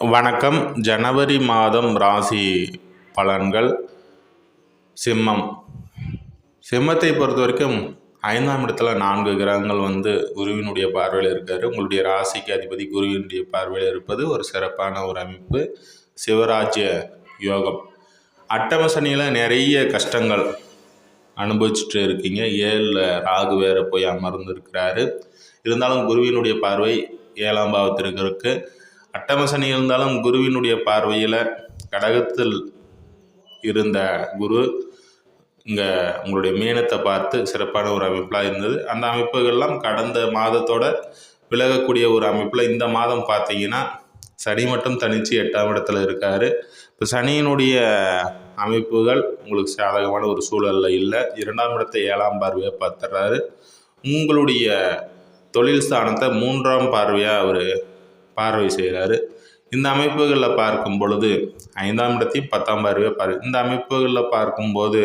வணக்கம். ஜனவரி மாதம் ராசி பலன்கள். சிம்மம். சிம்மத்தை பொறுத்த வரைக்கும் ஐந்தாம் இடத்துல நான்கு கிரகங்கள் வந்து குருவினுடைய பார்வையில் இருக்கார். உங்களுடைய ராசிக்கு அதிபதி குருவினுடைய பார்வையில் இருப்பது ஒரு சிறப்பான ஒரு அமைப்பு. சிவராஜ்ய யோகம். அட்டம சனியில் நிறைய கஷ்டங்கள் அனுபவிச்சுட்டு இருக்கீங்க. ஏழில் ராகு வேற போய் அமர்ந்திருக்கிறாரு. இருந்தாலும் குருவினுடைய பார்வை ஏழாம் பாவத்திற்கு இருக்குது அட்டம சனி இருந்தாலும் குருவினுடைய பார்வையில் கடகத்தில் இருந்த குரு இங்கே உங்களுடைய மேனத்தை பார்த்து சிறப்பான ஒரு அமைப்பெலாம் இருந்தது. அந்த அமைப்புகள்லாம் கடந்த மாதத்தோட விலகக்கூடிய ஒரு அமைப்பில் இந்த மாதம் பார்த்தீங்கன்னா சனி மட்டும் தனித்து எட்டாம் இடத்துல இருக்கார். இப்போ சனியினுடைய அமைப்புகள் உங்களுக்கு சாதகமான ஒரு சூழலில் இல்லை. இரண்டாம் இடத்தை ஏழாம் பார்வையாக பார்த்துறாரு. உங்களுடைய தொழில் ஸ்தானத்தை மூன்றாம் பார்வையாக அவர் பார்வை செய்கிறாரு. இந்த அமைப்புகளில் பார்க்கும் பொழுது ஐந்தாம் இடத்தையும் பத்தாம் பார்வையாக பாரு இந்த அமைப்புகளில் பார்க்கும்போது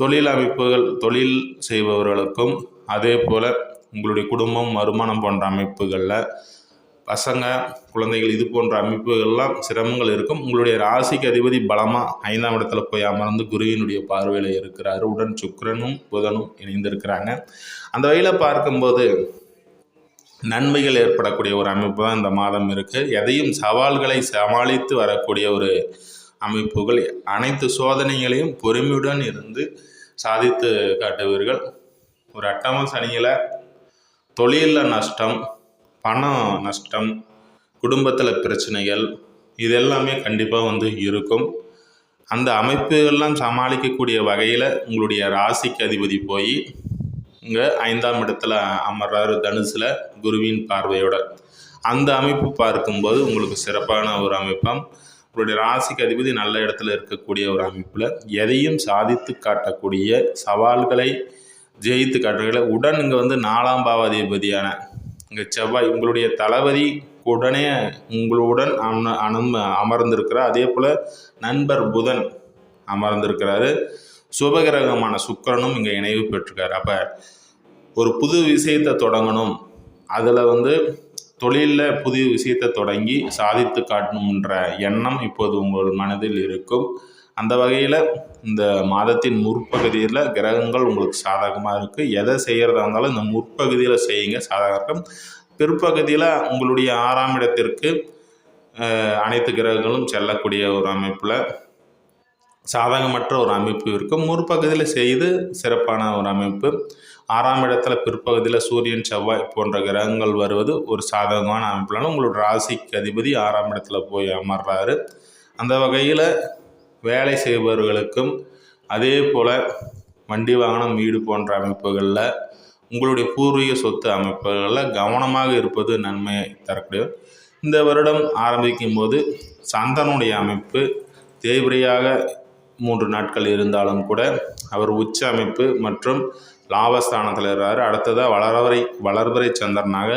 தொழில் அமைப்புகள் தொழில் செய்பவர்களுக்கும் அதே போல் உங்களுடைய குடும்பம் வருமானம் போன்ற அமைப்புகளில் பசங்க குழந்தைகள் இது போன்ற அமைப்புகள்லாம் சிரமங்கள் இருக்கும். உங்களுடைய ராசிக்கு அதிபதி பலமாக ஐந்தாம் இடத்துல போய் அமர்ந்து குருவினுடைய பார்வையில் இருக்கிறாரு. உடன் சுக்கரனும் புதனும் இணைந்திருக்கிறாங்க. அந்த வகையில் பார்க்கும்போது நன்மைகள் ஏற்படக்கூடிய ஒரு அமைப்பு தான் இந்த மாதம் இருக்குது எதையும் சவால்களை சமாளித்து வரக்கூடிய ஒரு அமைப்புகள் அனைத்து சோதனைகளையும் பொறுமையுடன் இருந்து சாதித்து காட்டுவீர்கள். ஒரு அட்டம சனியில் தொழிலில் நஷ்டம் பணம் நஷ்டம் குடும்பத்தில் பிரச்சனைகள் இது எல்லாமே கண்டிப்பாக வந்து இருக்கும். அந்த அமைப்புகள்லாம் சமாளிக்கக்கூடிய வகையில் உங்களுடைய ராசிக்கு அதிபதி போய் இங்கே ஐந்தாம் இடத்துல அமர்றாரு தனுசில் குருவின் பார்வையோட. அந்த அமைப்பு பார்க்கும்போது உங்களுக்கு சிறப்பான ஒரு அமைப்பாக உங்களுடைய ராசிக்கு அதிபதி நல்ல இடத்துல இருக்கக்கூடிய ஒரு அமைப்பில் எதையும் சாதித்து காட்டக்கூடிய சவால்களை ஜெயித்து காட்டுறதுல உடன் இங்கே வந்து நாலாம் பாவாதிபதியான இங்கே செவ்வாய் உங்களுடைய தளபதி உடனே உங்களுடன் அம அனும அமர்ந்திருக்கிறார். அதே போல் நண்பர் புதன் அமர்ந்திருக்கிறாரு. சுபகிரகமான சுக்கரனும் இங்கே இணைவு பெற்றிருக்காரு. அப்போ ஒரு புது விஷயத்தை தொடங்கணும். அதில் வந்து தொழிலில் புதிய விஷயத்தை தொடங்கி சாதித்து காட்டணுன்ற எண்ணம் இப்போது உங்கள் மனதில் இருக்கும். அந்த வகையில் இந்த மாதத்தின் முற்பகுதியில் கிரகங்கள் உங்களுக்கு சாதகமாக இருக்குது எதை செய்கிறதா இருந்தாலும் இந்த முற்பகுதியில் செய்யுங்க சாதகம் இருக்கும். பிற்பகுதியில் உங்களுடைய ஆறாம் இடத்திற்கு அனைத்து கிரகங்களும் செல்லக்கூடிய ஒரு அமைப்பில் சாதகமற்ற ஒரு அமைப்பு இருக்கும் முற்பகுதியில் செய்து சிறப்பான ஒரு அமைப்பு. ஆறாம் இடத்துல பிற்பகுதியில் சூரியன் செவ்வாய் போன்ற கிரகங்கள் வருவது ஒரு சாதகமான அமைப்பிலான உங்களோட ராசிக்கு அதிபதி ஆறாம் இடத்துல போய் அமர்றாரு. அந்த வகையில் வேலை செய்பவர்களுக்கும் அதே போல் வண்டி வாகனம் வீடு போன்ற அமைப்புகளில் உங்களுடைய பூர்வீக சொத்து அமைப்புகளில் கவனமாக இருப்பது நன்மையை தரக்கூடிய இந்த வருடம் ஆரம்பிக்கும் போது சந்தனுடைய அமைப்பு தேய்பிரையாக மூன்று நாட்கள் இருந்தாலும் கூட அவர் உச்ச அமைப்பு மற்றும் லாபஸ்தானத்தில் இருக்கிறாரு அடுத்ததாக வளர்வரை வளர்வரை சந்திரனாக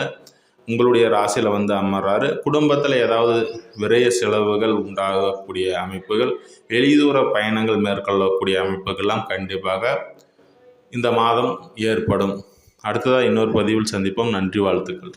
உங்களுடைய ராசியில் வந்து அமர்றாரு. குடும்பத்தில் ஏதாவது விரைய செலவுகள் உண்டாகக்கூடிய அமைப்புகள் வெளிதூர பயணங்கள் மேற்கொள்ளக்கூடிய அமைப்புகள்லாம் கண்டிப்பாக இந்த மாதம் ஏற்படும். அடுத்ததாக இன்னொரு பதிவில் சந்திப்போம். நன்றி வாழ்த்துக்கள்.